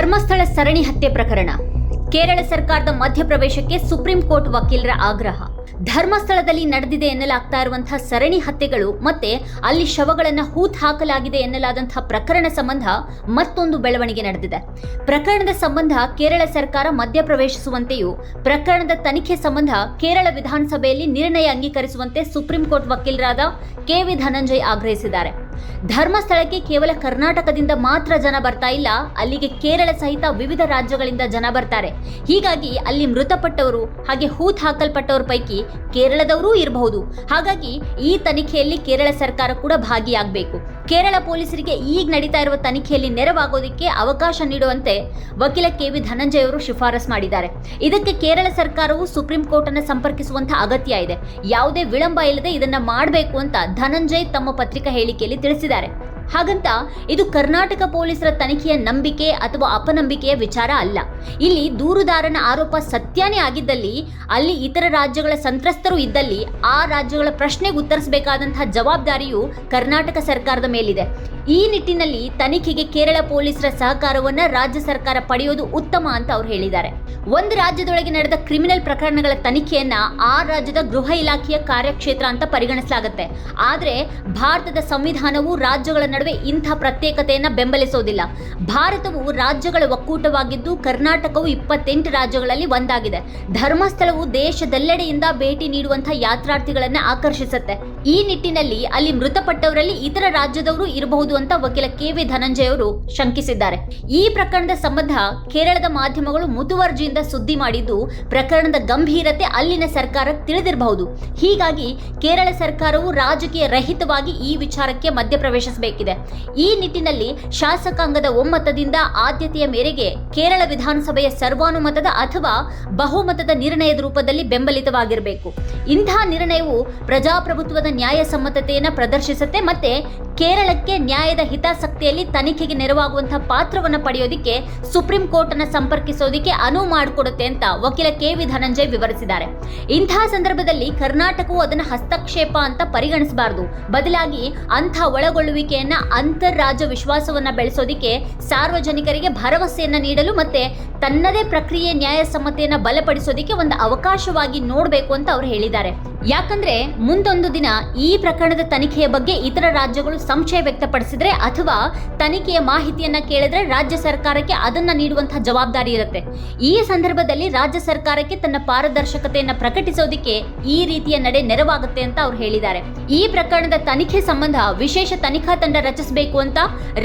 ಧರ್ಮಸ್ಥಳ ಸರಣಿ ಹತ್ಯೆ ಪ್ರಕರಣ. ಕೇರಳ ಸರ್ಕಾರದ ಮಧ್ಯಪ್ರವೇಶಕ್ಕೆ ಸುಪ್ರೀಂ ಕೋರ್ಟ್ ವಕೀಲರ ಆಗ್ರಹ. ಧರ್ಮಸ್ಥಳದಲ್ಲಿ ನಡೆದಿದೆ ಎನ್ನಲಾಗ್ತಾ ಇರುವಂತಹ ಸರಣಿ ಹತ್ಯೆಗಳು ಮತ್ತೆ ಅಲ್ಲಿ ಶವಗಳನ್ನು ಹೂತ್ ಹಾಕಲಾಗಿದೆ ಎನ್ನಲಾದಂತಹ ಪ್ರಕರಣ ಸಂಬಂಧ ಮತ್ತೊಂದು ಬೆಳವಣಿಗೆ ನಡೆದಿದೆ. ಪ್ರಕರಣದ ಸಂಬಂಧ ಕೇರಳ ಸರ್ಕಾರ ಮಧ್ಯಪ್ರವೇಶಿಸುವಂತೆಯೂ, ಪ್ರಕರಣದ ತನಿಖೆ ಸಂಬಂಧ ಕೇರಳ ವಿಧಾನಸಭೆಯಲ್ಲಿ ನಿರ್ಣಯ ಅಂಗೀಕರಿಸುವಂತೆ ಸುಪ್ರೀಂ ಕೋರ್ಟ್ ವಕೀಲರಾದ ಕೆ ವಿ ಧನಂಜಯ್ ಆಗ್ರಹಿಸಿದ್ದಾರೆ. ಧರ್ಮಸ್ಥಳಕ್ಕೆ ಕೇವಲ ಕರ್ನಾಟಕದಿಂದ ಮಾತ್ರ ಜನ ಬರ್ತಾ ಇಲ್ಲ. ಅಲ್ಲಿಗೆ ಕೇರಳ ಸಹಿತ ವಿವಿಧ ರಾಜ್ಯಗಳಿಂದ ಜನ ಬರ್ತಾರೆ. ಹೀಗಾಗಿ ಅಲ್ಲಿ ಮೃತಪಟ್ಟವರು ಹಾಗೆ ಹೂತ್ ಹಾಕಲ್ಪಟ್ಟವರ ಪೈಕಿ ಕೇರಳದವರೂ ಇರಬಹುದು. ಹಾಗಾಗಿ ಈ ತನಿಖೆಯಲ್ಲಿ ಕೇರಳ ಸರ್ಕಾರ ಕೂಡ ಭಾಗಿಯಾಗಬೇಕು. ಕೇರಳ ಪೊಲೀಸರಿಗೆ ಈಗ ನಡೀತಾ ಇರುವ ತನಿಖೆಯಲ್ಲಿ ನೆರವಾಗೋದಕ್ಕೆ ಅವಕಾಶ ನೀಡುವಂತೆ ವಕೀಲ ಕೆ ವಿ ಧನಂಜಯ ಅವರು ಶಿಫಾರಸ್ ಮಾಡಿದ್ದಾರೆ. ಇದಕ್ಕೆ ಕೇರಳ ಸರ್ಕಾರವು ಸುಪ್ರೀಂ ಕೋರ್ಟ್ ಅನ್ನು ಸಂಪರ್ಕಿಸುವಂತಹ ಅಗತ್ಯ ಇದೆ. ಯಾವುದೇ ವಿಳಂಬ ಇಲ್ಲದೆ ಇದನ್ನ ಮಾಡಬೇಕು ಅಂತ ಧನಂಜಯ್ ತಮ್ಮ ಪತ್ರಿಕಾ ಹೇಳಿಕೆಯಲ್ಲಿ ತಿಳಿಸಿದ್ದಾರೆ. ಹಾಗಂತ ಇದು ಕರ್ನಾಟಕ ಪೊಲೀಸರ ತನಿಖೆಯ ನಂಬಿಕೆ ಅಥವಾ ಅಪನಂಬಿಕೆಯ ವಿಚಾರ ಅಲ್ಲ. ಇಲ್ಲಿ ದೂರುದಾರನ ಆರೋಪ ಸತ್ಯನೇ ಆಗಿದ್ದಲ್ಲಿ, ಅಲ್ಲಿ ಇತರ ರಾಜ್ಯಗಳ ಸಂತ್ರಸ್ತರು ಇದ್ದಲ್ಲಿ ಆ ರಾಜ್ಯಗಳ ಪ್ರಶ್ನೆಗೆ ಉತ್ತರಿಸಬೇಕಾದಂತಹ ಜವಾಬ್ದಾರಿಯು ಕರ್ನಾಟಕ ಸರ್ಕಾರದ ಮೇಲಿದೆ. ಈ ನಿಟ್ಟಿನಲ್ಲಿ ತನಿಖೆಗೆ ಕೇರಳ ಪೊಲೀಸರ ಸಹಕಾರವನ್ನು ರಾಜ್ಯ ಸರ್ಕಾರ ಪಡೆಯೋದು ಉತ್ತಮ ಅಂತ ಅವ್ರು ಹೇಳಿದ್ದಾರೆ. ಒಂದು ರಾಜ್ಯದೊಳಗೆ ನಡೆದ ಕ್ರಿಮಿನಲ್ ಪ್ರಕರಣಗಳ ತನಿಖೆಯನ್ನ ಆ ರಾಜ್ಯದ ಗೃಹ ಇಲಾಖೆಯ ಕಾರ್ಯಕ್ಷೇತ್ರ ಅಂತ ಪರಿಗಣಿಸಲಾಗುತ್ತೆ. ಆದರೆ ಭಾರತದ ಸಂವಿಧಾನವು ರಾಜ್ಯಗಳ ನಡುವೆ ಇಂಥ ಪ್ರತ್ಯೇಕತೆಯನ್ನ ಬೆಂಬಲಿಸೋದಿಲ್ಲ. ಭಾರತವು ರಾಜ್ಯಗಳ ಒಕ್ಕೂಟವಾಗಿದ್ದು ಕರ್ನಾಟಕವು ಇಪ್ಪತ್ತೆಂಟು ರಾಜ್ಯಗಳಲ್ಲಿ ಒಂದಾಗಿದೆ. ಧರ್ಮಸ್ಥಳವು ದೇಶದೆಲ್ಲೆಡೆಯಿಂದ ಭೇಟಿ ನೀಡುವಂತಹ ಯಾತ್ರಾರ್ಥಿಗಳನ್ನ ಆಕರ್ಷಿಸುತ್ತೆ. ಈ ನಿಟ್ಟಿನಲ್ಲಿ ಅಲ್ಲಿ ಮೃತಪಟ್ಟವರಲ್ಲಿ ಇತರ ರಾಜ್ಯದವರು ಇರಬಹುದು ಅಂತ ವಕೀಲ ಕೆ ವಿ ಧನಂಜಯ ಅವರು ಶಂಕಿಸಿದ್ದಾರೆ. ಈ ಪ್ರಕರಣದ ಸಂಬಂಧ ಕೇರಳದ ಮಾಧ್ಯಮಗಳು ಮುತುವರ್ಜಿಯಿಂದ ಸುದ್ದಿ ಮಾಡಿದ್ದು, ಪ್ರಕರಣದ ಗಂಭೀರತೆ ಅಲ್ಲಿನ ಸರ್ಕಾರ ತಿಳಿದಿರಬಹುದು. ಹೀಗಾಗಿ ಕೇರಳ ಸರ್ಕಾರವು ರಾಜಕೀಯ ರಹಿತವಾಗಿ ಈ ವಿಚಾರಕ್ಕೆ ಮಧ್ಯಪ್ರವೇಶಿಸಬೇಕಿದೆ. ಈ ನಿಟ್ಟಿನಲ್ಲಿ ಶಾಸಕಾಂಗದ ಒಮ್ಮತದಿಂದ ಆದ್ಯತೆಯ ಮೇರೆಗೆ ಕೇರಳ ವಿಧಾನಸಭೆಯ ಸರ್ವಾನುಮತದ ಅಥವಾ ಬಹುಮತದ ನಿರ್ಣಯದ ರೂಪದಲ್ಲಿ ಬೆಂಬಲಿತವಾಗಿರಬೇಕು. ಇಂತಹ ನಿರ್ಣಯವು ಪ್ರಜಾಪ್ರಭುತ್ವದ ನ್ಯಾಯಸಮ್ಮತತೆಯನ್ನು ಪ್ರದರ್ಶಿಸುತ್ತೆ ಮತ್ತೆ ಕೇರಳಕ್ಕೆ ನ್ಯಾಯದ ಹಿತಾಸಕ್ತಿಯಲ್ಲಿ ತನಿಖೆಗೆ ನೆರವಾಗುವಂತಹ ಪಾತ್ರವನ್ನು ಪಡೆಯೋದಿಕ್ಕೆ ಸುಪ್ರೀಂ ಕೋರ್ಟ್ ಅನ್ನು ಸಂಪರ್ಕಿಸೋದಿಕ್ಕೆ ಅನುವು ಮಾಡಿಕೊಡುತ್ತೆ ಅಂತ ವಕೀಲ ಕೆ ವಿ ಧನಂಜಯ್ ವಿವರಿಸಿದ್ದಾರೆ. ಇಂತಹ ಸಂದರ್ಭದಲ್ಲಿ ಕರ್ನಾಟಕವು ಅದನ್ನು ಹಸ್ತಕ್ಷೇಪ ಅಂತ ಪರಿಗಣಿಸಬಾರದು. ಬದಲಾಗಿ ಅಂಥ ಒಳಗೊಳ್ಳುವಿಕೆಯನ್ನ ಅಂತರ್ರಾಜ್ಯ ವಿಶ್ವಾಸವನ್ನ ಬೆಳೆಸೋದಿಕ್ಕೆ ಸಾರ್ವಜನಿಕರಿಗೆ ಭರವಸೆಯನ್ನ ನೀಡಲು ಮತ್ತೆ ತನ್ನದೇ ಪ್ರಕ್ರಿಯೆ ನ್ಯಾಯಸಮ್ಮತೆಯನ್ನ ಬಲಪಡಿಸೋದಿಕ್ಕೆ ಒಂದು ಅವಕಾಶವಾಗಿ ನೋಡಬೇಕು ಅಂತ ಅವರು ಹೇಳಿದ್ದಾರೆ. ಯಾಕಂದ್ರೆ ಮುಂದೊಂದು ದಿನ ಈ ಪ್ರಕರಣದ ತನಿಖೆಯ ಬಗ್ಗೆ ಇತರ ರಾಜ್ಯಗಳು ಸಂಶಯ ವ್ಯಕ್ತಪಡಿಸಿದ್ರೆ ಅಥವಾ ತನಿಖೆಯ ಮಾಹಿತಿಯನ್ನ ಕೇಳಿದ್ರೆ ರಾಜ್ಯ ಸರ್ಕಾರಕ್ಕೆ ಅದನ್ನ ನೀಡುವಂತಹ ಜವಾಬ್ದಾರಿ ಇರುತ್ತೆ. ಈ ಸಂದರ್ಭದಲ್ಲಿ ರಾಜ್ಯ ಸರ್ಕಾರಕ್ಕೆ ತನ್ನ ಪಾರದರ್ಶಕತೆಯನ್ನ ಪ್ರಕಟಿಸೋದಿಕ್ಕೆ ಈ ರೀತಿಯ ನಡೆ ನೆರವಾಗುತ್ತೆ ಅಂತ ಅವ್ರು ಹೇಳಿದ್ದಾರೆ. ಈ ಪ್ರಕರಣದ ತನಿಖೆ ಸಂಬಂಧ ವಿಶೇಷ ತನಿಖಾ ತಂಡ ರಚಿಸಬೇಕು ಅಂತ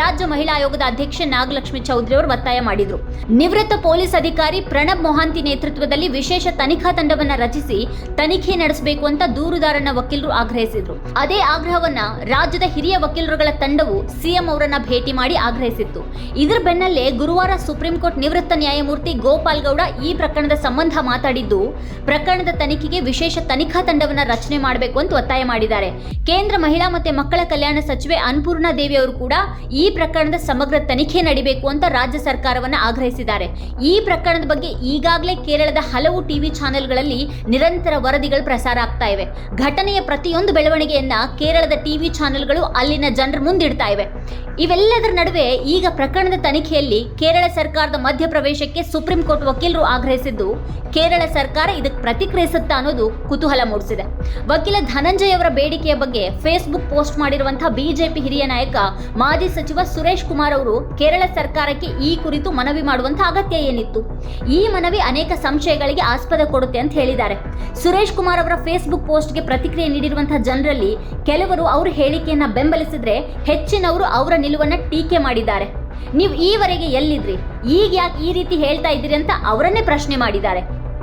ರಾಜ್ಯ ಮಹಿಳಾ ಆಯೋಗದ ಅಧ್ಯಕ್ಷೆ ನಾಗಲಕ್ಷ್ಮಿ ಚೌಧರಿ ಅವರು ಒತ್ತಾಯ ಮಾಡಿದ್ರು. ನಿವೃತ್ತ ಪೊಲೀಸ್ ಅಧಿಕಾರಿ ಪ್ರಣಬ್ ಮೊಹಾಂತಿ ನೇತೃತ್ವದಲ್ಲಿ ವಿಶೇಷ ತನಿಖಾ ತಂಡವನ್ನ ರಚಿಸಿ ತನಿಖೆ ನಡೆಸಬೇಕು ಅಂತ ದೂರುದಾರನ ವಕೀಲರು ಆಗ್ರಹಿಸಿದ್ರು. ಅದೇ ಆಗ್ರಹವನ್ನ ರಾಜ್ಯದ ಹಿರಿಯ ವಕೀಲರುಗಳ ತಂಡವು ಸಿಎಂ ಅವರನ್ನ ಭೇಟಿ ಮಾಡಿ ಆಗ್ರಹಿಸಿತ್ತು. ಇದರ ಬೆನ್ನಲ್ಲೇ ಗುರುವಾರ ಸುಪ್ರೀಂ ಕೋರ್ಟ್ ನಿವೃತ್ತ ನ್ಯಾಯಮೂರ್ತಿ ಗೋಪಾಲ್ ಗೌಡ ಈ ಪ್ರಕರಣದ ಸಂಬಂಧ ಮಾತಾಡಿದ್ದು, ಪ್ರಕರಣದ ತನಿಖೆಗೆ ವಿಶೇಷ ತನಿಖಾ ತಂಡವನ್ನ ರಚನೆ ಮಾಡಬೇಕು ಅಂತ ಒತ್ತಾಯ ಮಾಡಿದ್ದಾರೆ. ಕೇಂದ್ರ ಮಹಿಳಾ ಮತ್ತೆ ಮಕ್ಕಳ ಕಲ್ಯಾಣ ಸಚಿವೆ ಅನ್ಪೂರ್ಣಾ ದೇವಿ ಅವರು ಕೂಡ ಈ ಪ್ರಕರಣದ ಸಮಗ್ರ ತನಿಖೆ ನಡೀಬೇಕು ಅಂತ ರಾಜ್ಯ ಸರ್ಕಾರವನ್ನ ಆಗ್ರಹಿಸಿದ್ದಾರೆ. ಈ ಪ್ರಕರಣದ ಬಗ್ಗೆ ಈಗಾಗಲೇ ಕೇರಳದ ಹಲವು ಟಿವಿ ಚಾನೆಲ್ಗಳಲ್ಲಿ ನಿರಂತರ ವರದಿಗಳು ಪ್ರಸಾರ ಆಗ್ತಾ ಇವೆ. ಘಟನೆಯ ಪ್ರತಿಯೊಂದು ಬೆಳವಣಿಗೆಯನ್ನ ಕೇರಳದ ಟಿವಿ ಚಾನೆಲ್ಗಳು ಅಲ್ಲಿನ ಜನರ ಮುಂದಿಡ್ತಾ ಇವೆ. ಇವೆಲ್ಲದರ ನಡುವೆ ಈಗ ಪ್ರಕರಣದ ತನಿಖೆಯಲ್ಲಿ ಕೇರಳ ಸರ್ಕಾರದ ಮಧ್ಯಪ್ರವೇಶಕ್ಕೆ ಸುಪ್ರೀಂ ಕೋರ್ಟ್ ವಕೀಲರು ಆಗ್ರಹಿಸಿದ್ದು, ಕೇರಳ ಸರ್ಕಾರ ಇದಕ್ಕೆ ಪ್ರತಿಕ್ರಿಯಿಸುತ್ತಾ ಅನ್ನೋದು ಕುತೂಹಲ ಮೂಡಿಸಿದೆ. ವಕೀಲ ಧನಂಜಯ್ ಅವರ ಬೇಡಿಕೆಯ ಬಗ್ಗೆ ಫೇಸ್ಬುಕ್ ಪೋಸ್ಟ್ ಮಾಡಿರುವಂತಹ ಬಿಜೆಪಿ ಹಿರಿಯ ನಾಯಕ, ಮಾಜಿ ಸಚಿವ ಸುರೇಶ್ ಕುಮಾರ್ ಅವರು ಕೇರಳ ಸರ್ಕಾರಕ್ಕೆ ಈ ಕುರಿತು ಮನವಿ ಮಾಡುವಂತಹ ಅಗತ್ಯ ಏನಿತ್ತು? ಈ ಮನವಿ ಅನೇಕ ಸಂಶಯಗಳಿಗೆ ಆಸ್ಪದ ಕೊಡುತ್ತೆ ಅಂತ ಹೇಳಿದ್ದಾರೆ. ಸುರೇಶ್ ಕುಮಾರ್ ಅವರ ಫೇಸ್ಬುಕ್ ಪೋಸ್ಟ್ಗೆ ಪ್ರತಿಕ್ರಿಯೆ ನೀಡಿರುವಂತಹ ಜನರಲ್ಲಿ ಕೆಲವರು ಅವರ ಹೇಳಿಕೆಯನ್ನ ಬೆಂಬಲಿಸಿದ್ರೆ ಹೆಚ್ಚಿನವರು ಅವರ ನಿಲುವನ್ನ ಟೀಕೆ ಮಾಡಿದ್ದಾರೆ. ನೀವು ಈವರೆಗೆ ಎಲ್ಲಿದ್ರಿ? ಈಗ ಯಾಕೆ ಈ ರೀತಿ ಹೇಳ್ತಾ ಇದ್ದೀರಿ ಅಂತ ಅವರನ್ನೇ ಪ್ರಶ್ನೆ ಮಾಡಿದ್ದಾರೆ.